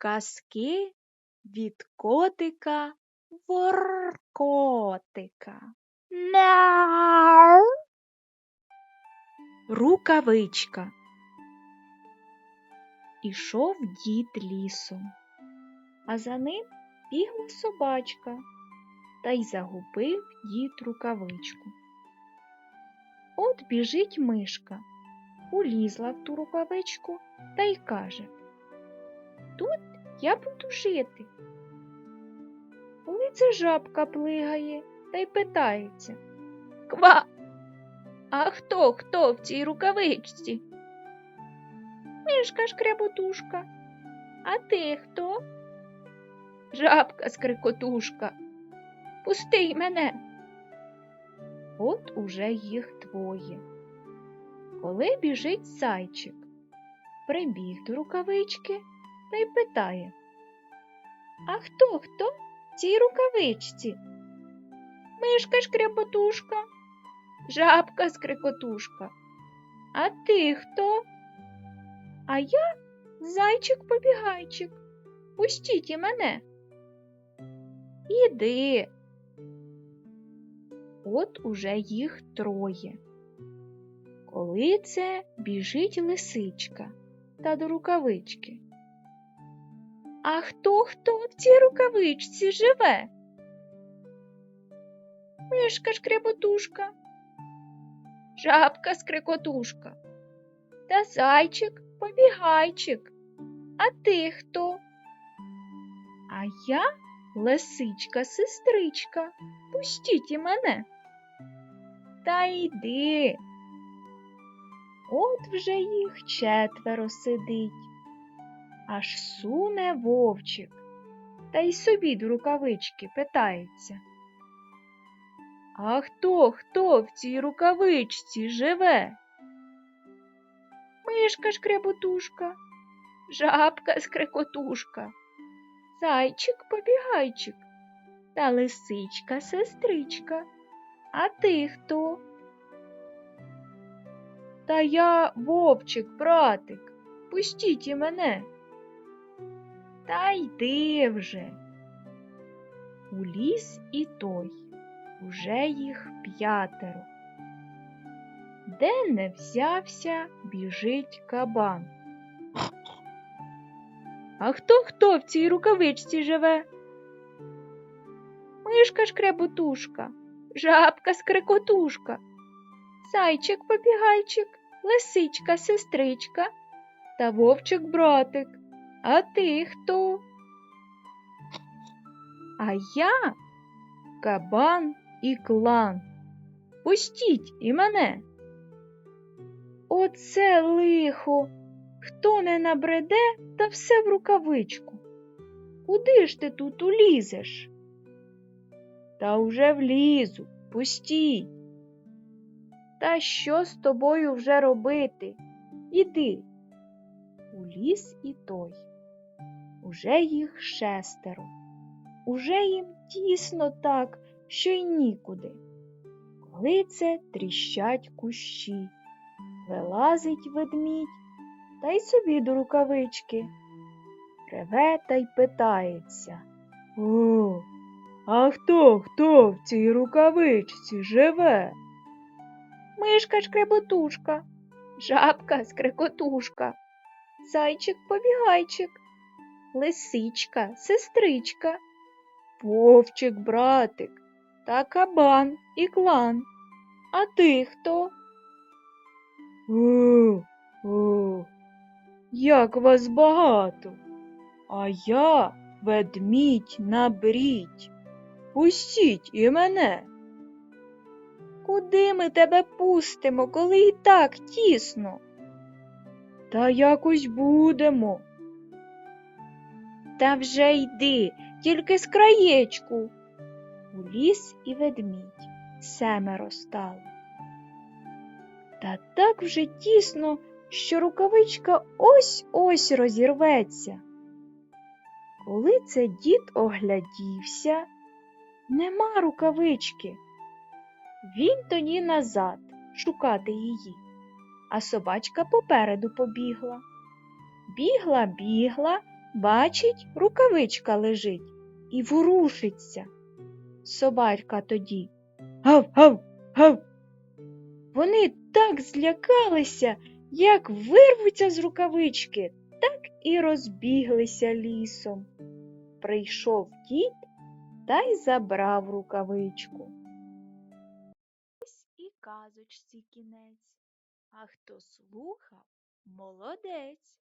Казки від котика Воркотика. Мяу. Рукавичка. Ішов дід лісом, а за ним бігла собачка, та й загубив дід рукавичку. От біжить мишка, улізла в ту рукавичку та й каже Тут я буду жити. Коли це жабка плигає та й питається Ква. А хто хто в цій рукавичці? Мишка шкряботушка. А ти хто? Жабка скрикотушка. Пусти мене. От уже їх двоє. Коли біжить зайчик, прибіг до рукавички та й питає А хто хто в цій рукавичці? Мишка шкряботушка, жабка скрикотушка. А ти хто? А я зайчик-побігайчик. Пустіть і мене. Іди. От уже їх троє. Коли це біжить лисичка та до рукавички. А хто хто в цій рукавичці живе? Мишка шкряботушка, жабка скрикотушка та зайчик побігайчик. А ти хто? А я лисичка сестричка. Пустіть і мене. Та йди. От вже їх четверо сидить, аж суне вовчик, та й собі до рукавички питається. А хто хто в цій рукавичці живе? Мишка шкряботушка, жабка скрикотушка, зайчик побігайчик та лисичка сестричка. А ти хто? Та я вовчик, братик, пустіть і мене. Та йди вже. У ліс і той, уже їх п'ятеро. Де не взявся, біжить кабан. А хто хто в цій рукавичці живе? Мишка шкряботушка, жабка скрикотушка, зайчик побігайчик, лисичка сестричка та вовчик братик. А ти хто? А я кабан і клан. Пустіть і мене. Оце лихо. Хто не набреде, та все в рукавичку. Куди ж ти тут улізеш? Та уже влізу, пустіть. Та що з тобою вже робити? Іди. У ліс і той. Уже їх шестеро. Уже їм тісно так, що й нікуди. Коли це тріщать кущі, вилазить ведмідь та й собі до рукавички. Реве та й питається. О, а хто хто в цій рукавичці живе? Мишка шкреботушка, жабка скрекотушка, зайчик побігайчик, лисичка, сестричка, вовчик братик та кабан і клан. А ти хто? О, о, як вас багато, а я ведмідь на брідь. Пустіть і мене. Куди ми тебе пустимо, коли і так тісно? Та якось будемо. Та вже йди, тільки з краєчку. У ліс і ведмідь семеро стало. Та так вже тісно, що рукавичка ось ось розірветься. Коли це дід оглядівся, нема рукавички. Він тоді назад шукати її, а собачка попереду побігла. Бігла, бігла Бачить, рукавичка лежить і ворушиться. Собака тоді. Гав, гав, гав. Вони так злякалися, як вирвуться з рукавички, так і розбіглися лісом. Прийшов дід та й забрав рукавичку. Ось і казочці кінець. А хто слухав, молодець.